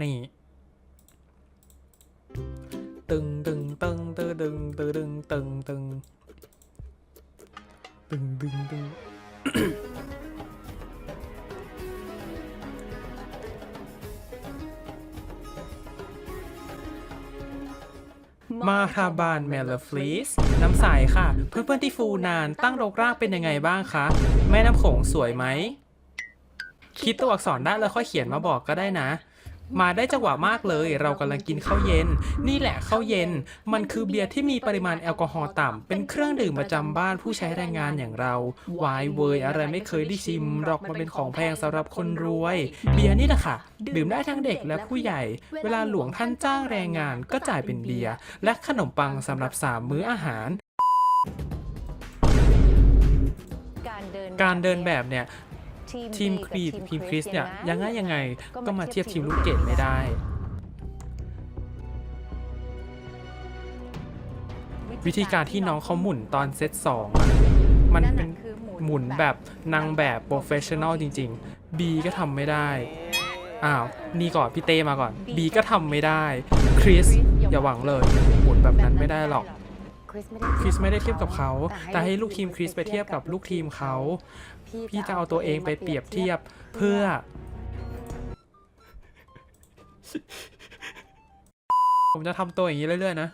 นี่ตึงตึงตึงตึงตึงตึงตึงตึงตึงตึงตึงตึงมาทาบานเมลฟลีสน้ำใสค่ะ เพื่อนๆที่ฟูนานตั้งรกรากเป็นยังไงบ้างคะ แม่น้ำโขงสวยไหม คิดตัวอักษรได้แล้วค่อยเขียนมาบอกก็ได้นะ มาได้จังหวะมากเลย เรากำลังกินข้าวเย็น นี่แหละข้าวเย็น มันคือเบียร์ที่มีปริมาณแอลกอฮอล์ต่ำเป็นเครื่องดื่มประจำบ้านผู้ใช้แรงงานอย่างเราวายเวยอะไรไม่เคยได้ชิมหรอกมันเป็นของแพงสำหรับคนรวย เบียร์นี่แหละค่ะ ดื่มได้ทั้งเด็กและผู้ใหญ่ เวลาหลวงท่านจ้างแรงงานก็จ่ายเป็นเบียร์และขนมปังสำหรับสามมื้ออาหารการเดินการเดินแบบเนี่ย ทีทีมมคครีรีดดทีทีมมคคริริสสเนี่เนี่ยยยังไงยังไงก็ก็มามาเทีเทียยบบทีทีมมลูลูกกเกเกดดไม่ได้วิธีการที่น้องเขาหมุนตอนเซตสองอะมันเป็นหมุนแบบนางแบบโปรเฟชชั่นอลจริงๆ B ก็ทำไม่ได้ อ้าว นี่ก่อนพี่เต้มาก่อน B ก็ทำไม่ได้ คริส อย่าหวังเลย หมุนแบบนั้นไม่ได้หรอก คริสไม่ได้เทียบกับเขา แต่ให้ลูกทีมคริสไปเทียบกับลูกทีมเขา พี่จะเอาตัวเองไปเปรียบเทียบเพื่อ ผมจะทำตัวอย่างนี้เรื่อยๆนะ